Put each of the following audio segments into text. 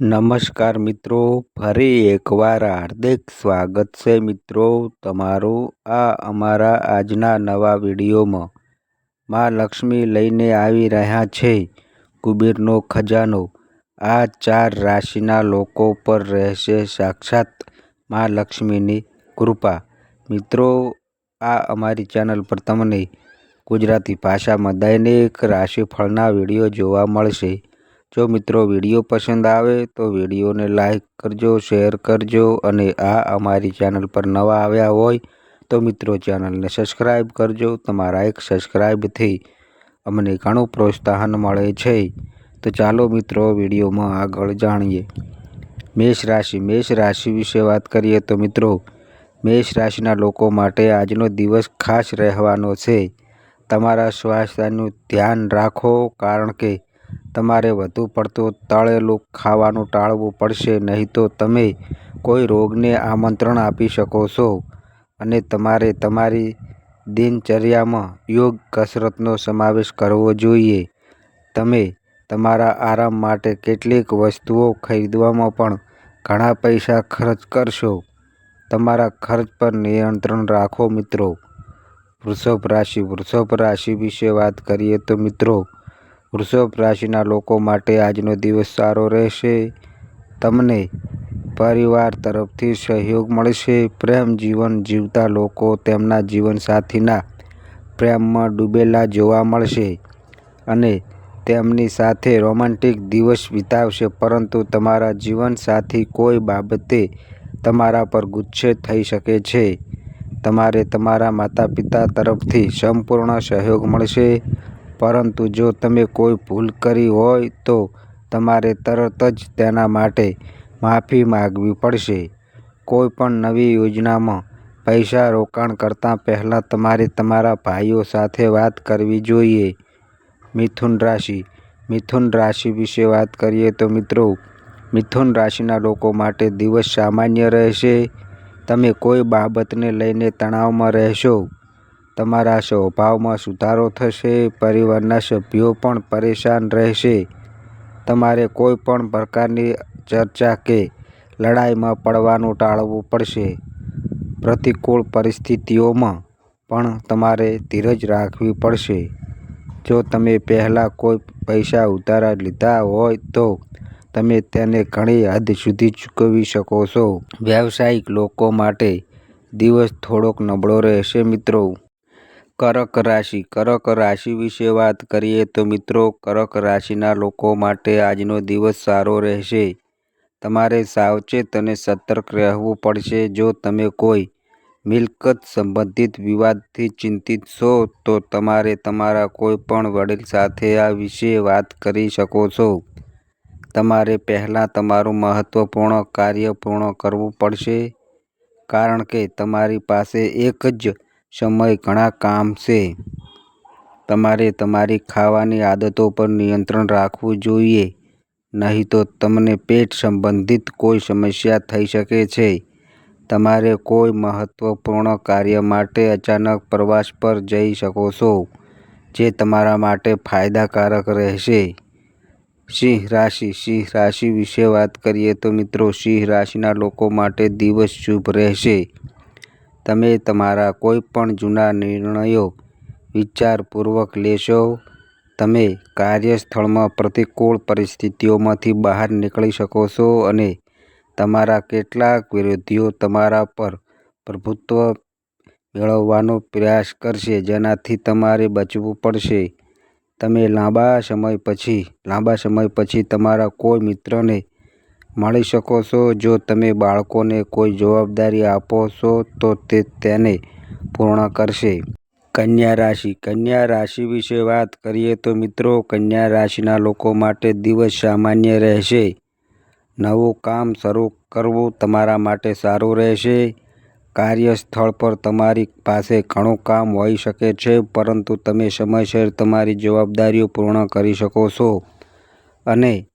નમસ્કાર મિત્રો, ફરી એકવાર હાર્દિક સ્વાગત છે મિત્રો તમારું આ અમારા આજના નવા વિડીયોમાં. માં લક્ષ્મી લઈને આવી રહ્યા છે કુબેરનો ખજાનો. આ ચાર રાશિના લોકો પર રહેશે સાક્ષાતમાં લક્ષ્મીની કૃપા. મિત્રો, આ અમારી ચેનલ પર તમને ગુજરાતી ભાષામાં દૈનિક રાશિફળના વીડિયો જોવા મળશે. જો મિત્રો વીડિયો પસંદ આવે તો વિડીયોને લાઇક કરજો, શેર કરજો અને આ અમારી ચેનલ પર નવા આવ્યા હોય તો મિત્રો ચેનલને સબસ્ક્રાઈબ કરજો. તમારા એક સબસ્ક્રાઈબથી અમને ઘણું પ્રોત્સાહન મળે છે. તો ચાલો મિત્રો વિડીયોમાં આગળ જાણીએ. મેષ રાશિ મેષ રાશિ વિશે વાત કરીએ તો મિત્રો, મેષ રાશિના લોકો માટે આજનો દિવસ ખાસ રહેવાનો છે. તમારા સ્વાસ્થ્યનું ધ્યાન રાખો કારણ કે તમારે વધુ પડતું તળેલું ખાવાનું ટાળવું પડશે, નહીં તો તમે કોઈ રોગને આમંત્રણ આપી શકો છો. અને તમારે તમારી દિનચર્યામાં યોગ કસરતનો સમાવેશ કરવો જોઈએ. તમે તમારા આરામ માટે કેટલીક વસ્તુઓ ખરીદવામાં પણ ઘણા પૈસા ખર્ચ કરશો. તમારા ખર્ચ પર નિયંત્રણ રાખો મિત્રો. વૃષભ રાશિ વૃષભ રાશિ વિશે વાત કરીએ તો મિત્રો વૃષભ રાશિના લોકો માટે આજનો દિવસ સારો રહેશે. તમને પરિવાર તરફથી સહયોગ મળશે. પ્રેમ, જીવન જીવતા લોકો તેમના જીવનસાથીના પ્રેમમાં ડૂબેલા જોવા મળશે અને તેમની સાથે રોમેન્ટિક દિવસ વિતાવશે. પરંતુ તમારા જીવનસાથી કોઈ બાબતે તમારા પર ગુસ્સે થઈ શકે છે. તમારે તમારા માતા પિતા તરફથી સંપૂર્ણ સહયોગ મળશે. પરંતુ જો તમે કોઈ ભૂલ કરી હોય તો તમારે તરત જ તેના માટે માફી માગવી પડશે. કોઈ પણ નવી યોજનામાં પૈસા રોકાણ કરતાં પહેલાં તમારે તમારા ભાઈઓ સાથે વાત કરવી જોઈએ. મિથુન રાશિ. મિથુન રાશિ વિશે વાત કરીએ તો મિત્રો, મિથુન રાશિના લોકો માટે દિવસ સામાન્ય રહેશે. તમે કોઈ બાબતને લઈને તણાવમાં રહેશો. તમારા સ્વભાવમાં સુધારો થશે, પરિવારના સભ્યો પણ પરેશાન રહેશે. તમારે કોઈ પણ પ્રકારની ચર્ચા કે લડાઈમાં પડવાનું ટાળવું પડશે. પ્રતિકૂળ પરિસ્થિતિઓમાં પણ તમારે ધીરજ રાખવી પડશે. જો તમે પહેલાં કોઈ પૈસા ઉધારા લીધા હોય તો તમે તેને ઘણી હદ સુધી ચૂકવી શકો છો. વ્યવસાયિક લોકો માટે દિવસ થોડોક નબળો રહેશે મિત્રો. કર્ક રાશિ. કર્ક રાશિ વિશે વાત કરીએ તો મિત્રો, કર્ક રાશિના લોકો માટે આજનો દિવસ સારો રહેશે. તમારે સાવચેત અને સતર્ક રહેવું પડશે. જો તમે કોઈ મિલકત સંબંધિત વિવાદથી ચિંતિત છો, તો તમારે તમારા કોઈ પણ વડીલ સાથે આ વિશે વાત કરી શકો છો. તમારે પહેલાં તમારું મહત્ત્વપૂર્ણ કાર્ય પૂર્ણ કરવું પડશે, કારણ કે તમારી પાસે એક જ સમયે ઘણા કામ છે. તમારે તમારી ખાવાની આદતો પર નિયંત્રણ રાખવું જોઈએ. નહીં તો તમને પેટ સંબંધિત કોઈ સમસ્યા થઈ શકે છે. તમારે કોઈ મહત્વપૂર્ણ કાર્ય માટે અચાનક પ્રવાસ પર જઈ શકો છો, જે તમારા માટે ફાયદાકારક રહેશે. સિંહ રાશિ સિંહ રાશિ વિશે વાત કરીએ તો મિત્રો, સિંહ રાશિના લોકો માટે દિવસ શુભ રહેશે. તમે તમારા કોઈપણ જૂના નિર્ણયો વિચારપૂર્વક લેશો. તમે કાર્યસ્થળમાં પ્રતિકૂળ પરિસ્થિતિઓમાંથી બહાર નીકળી શકો છો અને તમારા કેટલાક વિરોધીઓ તમારા પર પ્રભુત્વ મેળવવાનો પ્રયાસ કરશે, જેનાથી તમારે બચવું પડશે. તમે લાંબા સમય પછી, લાંબા સમય પછી તમારા કોઈ મિત્રને મળી શકો છો. જો તમે બાળકોને કોઈ જવાબદારી આપો છો, તો તે તેને પૂર્ણ કરશે. કન્યા રાશિ. કન્યા રાશિ વિશે વાત કરીએ તો મિત્રો, કન્યા રાશિના લોકો માટે દિવસ સામાન્ય રહેશે. નવું કામ શરૂ કરવું તમારા માટે સારું રહેશે. કાર્યસ્થળ પર તમારી પાસે ઘણું કામ હોઈ શકે છે, પરંતુ તમે સમયસર તમારી જવાબદારીઓ પૂર્ણ કરી શકો છો. અને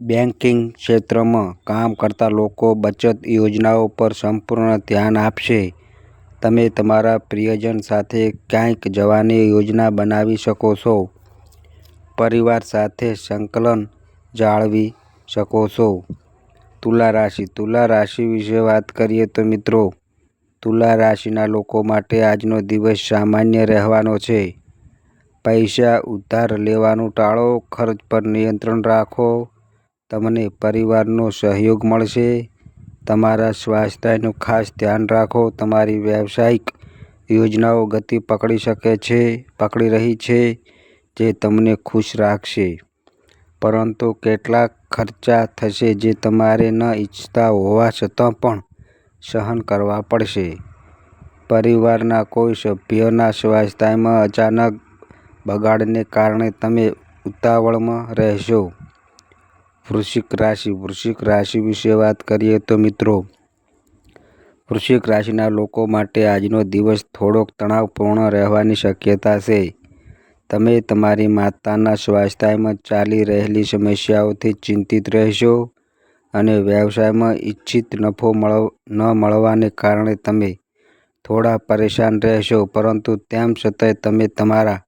બેન્કિંગ ક્ષેત્રમાં કામ કરતા લોકો બચત યોજનાઓ પર સંપૂર્ણ ધ્યાન આપશે. તમે તમારા પ્રિયજન સાથે ક્યાંક જવાની યોજના બનાવી શકો છો. પરિવાર સાથે સંકલન જાળવી શકો છો. તુલા રાશિ તુલા રાશિ વિશે વાત કરીએ તો મિત્રો, તુલા રાશિના લોકો માટે આજનો દિવસ સામાન્ય રહેવાનો છે. પૈસા ઉધાર લેવાનું ટાળો, ખર્ચ પર નિયંત્રણ રાખો તમને પરિવારનો સહયોગ મળશે. તમારા સ્વાસ્થ્યનું ખાસ ધ્યાન રાખો. તમારી વ્યવસાયિક યોજનાઓ ગતિ પકડી શકે છે, પકડી રહી છે, જે તમને ખુશ રાખશે. પરંતુ કેટલાક ખર્ચા થશે જે તમારે ન ઈચ્છતા હોવા છતાં પણ સહન કરવા પડશે. પરિવારના કોઈ સભ્યના સ્વાસ્થ્યમાં અચાનક બગાડને કારણે તમે ઉતાવળમાં રહેશો. વૃશ્ચિક રાશિ વૃશ્ચિક રાશિ વિશે વાત કરીએ તો મિત્રો, વૃશ્ચિક રાશિના લોકો માટે આજનો દિવસ થોડોક તણાવપૂર્ણ રહેવાની શક્યતા છે. તમે તમારી માતાના સ્વાસ્થ્યમાં ચાલી રહેલી સમસ્યાઓથી ચિંતિત રહેશો અને વ્યવસાયમાં ઇચ્છિત નફો ન મળવાને કારણે તમે થોડા પરેશાન રહેશો, પરંતુ તેમ છતાંય તમે તમારા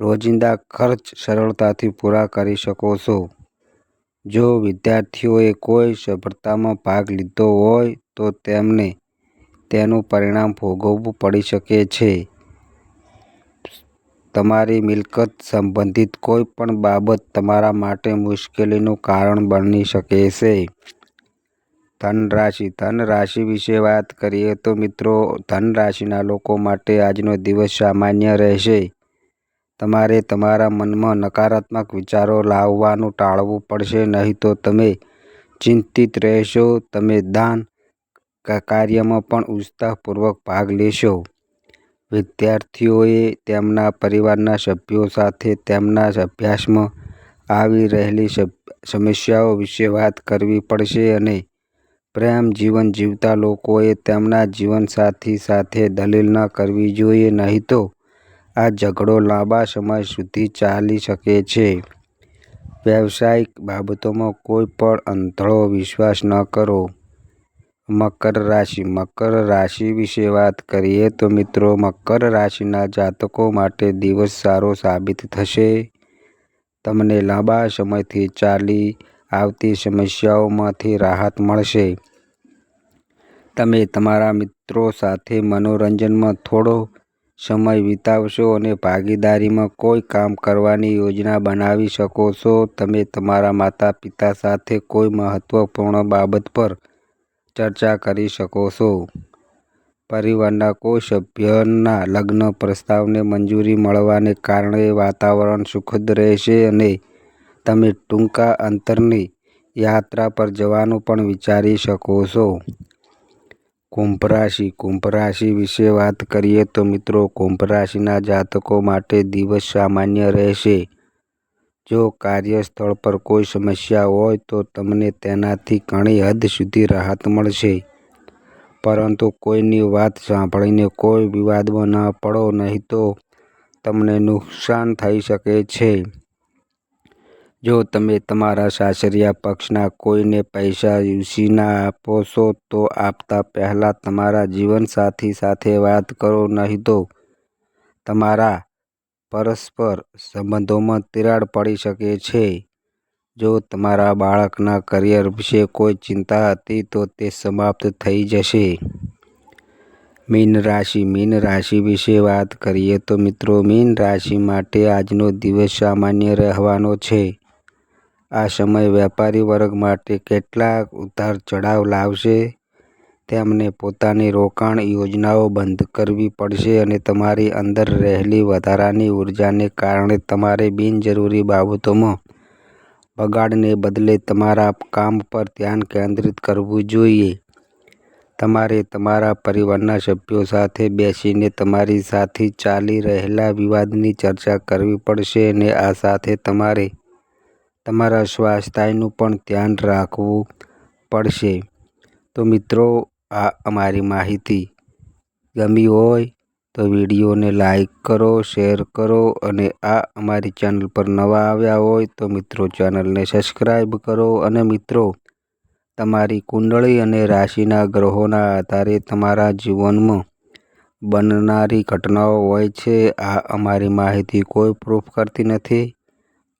રોજિંદા ખર્ચ સરળતાથી પૂરા કરી શકો છો. જો વિદ્યાર્થીઓએ કોઈ સફળતામાં ભાગ લીધો હોય, તો તેમને તેનું પરિણામ ભોગવવું પડી શકે છે. તમારી મિલકત સંબંધિત કોઈ પણ બાબત તમારા માટે મુશ્કેલીનું કારણ બની શકે છે. ધન રાશિ ધન રાશિ વિશે વાત કરીએ તો મિત્રો ધન રાશિના લોકો માટે આજનો દિવસ સામાન્ય રહેશે. તમારે તમારા મનમાં નકારાત્મક વિચારો લાવવાનું ટાળવું પડશે, નહીં તો તમે ચિંતિત રહેશો. તમે દાન કાર્યમાં પણ ઉત્સાહપૂર્વક ભાગ લેશો. વિદ્યાર્થીઓએ તેમના પરિવારના સભ્યો સાથે તેમના અભ્યાસમાં આવી રહેલી સમસ્યાઓ વિશે વાત કરવી પડશે અને પ્રેમ જીવન જીવતા લોકોએ તેમના જીવનસાથી સાથે દલીલ ન કરવી જોઈએ, નહીં તો આ ઝઘડો લાંબા સમય સુધી ચાલી શકે છે. વ્યવસાયિક બાબતોમાં કોઈ પણ અંધળો વિશ્વાસ ન કરો. મકર રાશિ. મકર રાશિ વિશે વાત કરીએ તો મિત્રો, મકર રાશિના જાતકો માટે દિવસ સારો સાબિત થશે. તમને લાંબા સમયથી ચાલી આવતી સમસ્યાઓમાંથી રાહત મળશે. તમે તમારા મિત્રો સાથે મનોરંજનમાં થોડો સમય વિતાવશો અને ભાગીદારીમાં કોઈ કામ કરવાની યોજના બનાવી શકો છો, તમે તમારા માતા પિતા સાથે કોઈ મહત્વપૂર્ણ બાબત પર ચર્ચા કરી શકો છો. પરિવારના કોઈ સભ્યના લગ્ન પ્રસ્તાવને મંજૂરી મળવાને કારણે વાતાવરણ સુખદ રહેશે અને તમે ટૂંકા અંતરની યાત્રા પર જવાનું પણ વિચારી શકો છો. કુંભ રાશિ કુંભ રાશિ વિશે વાત કરીએ તો મિત્રો કુંભ રાશિના જાતકો માટે દિવસ સામાન્ય રહેશે. જો કાર્યસ્થળ પર કોઈ સમસ્યા હોય તો તમને તેનાથી ઘણી હદ સુધી રાહત મળશે. પરંતુ કોઈની વાત સાંભળીને કોઈ વિવાદમાં ન પડો, નહીં તો તમને નુકસાન થઈ શકે છે. જો તમે તમારા સાસરિયા પક્ષના કોઈને પૈસા યુસીના આપો છો, તો આપતા પહેલાં તમારા જીવનસાથી સાથે વાત કરો, નહીં તો તમારા પરસ્પર સંબંધોમાં તિરાડ પડી શકે છે. જો તમારા બાળકના કરિયર વિશે કોઈ ચિંતા હતી, તો તે સમાપ્ત થઈ જશે. મીન રાશિ મીન રાશિ વિશે વાત કરીએ તો મિત્રો, મીન રાશિ માટે આજનો દિવસ સામાન્ય રહેવાનો છે. આ સમય વેપારી વર્ગ માટે કેટલાક ઉતાર ચઢાવ લાવશે? તેમને પોતાની રોકાણ યોજનાઓ બંધ કરવી પડશે અને તમારી અંદર રહેલી વધારાની ઉર્જાને કારણે તમારે બિનજરૂરી બાબતોમાં બગાડને બદલે તમારા કામ પર ધ્યાન કેન્દ્રિત કરવું જોઈએ. તમારે તમારા પરિવારના સભ્યો સાથે બેસીને તમારી સાથે ચાલી રહેલા વિવાદની ચર્ચા કરવી પડશે અને આ સાથે તમારે તમારા સ્વાસ્થ્યનું પણ ધ્યાન રાખવું પડશે. તો મિત્રો, આ અમારી માહિતી ગમી હોય તો વિડીયોને લાઈક કરો, શેર કરો અને આ અમારી ચેનલ પર નવા આવ્યા હોય તો મિત્રો ચેનલને સબસ્ક્રાઈબ કરો અને મિત્રો, તમારી કુંડળી અને રાશિના ગ્રહોના આધારે તમારા જીવનમાં બનનારી ઘટનાઓ હોય છે, આ અમારી માહિતી કોઈ પ્રૂફ કરતી નથી.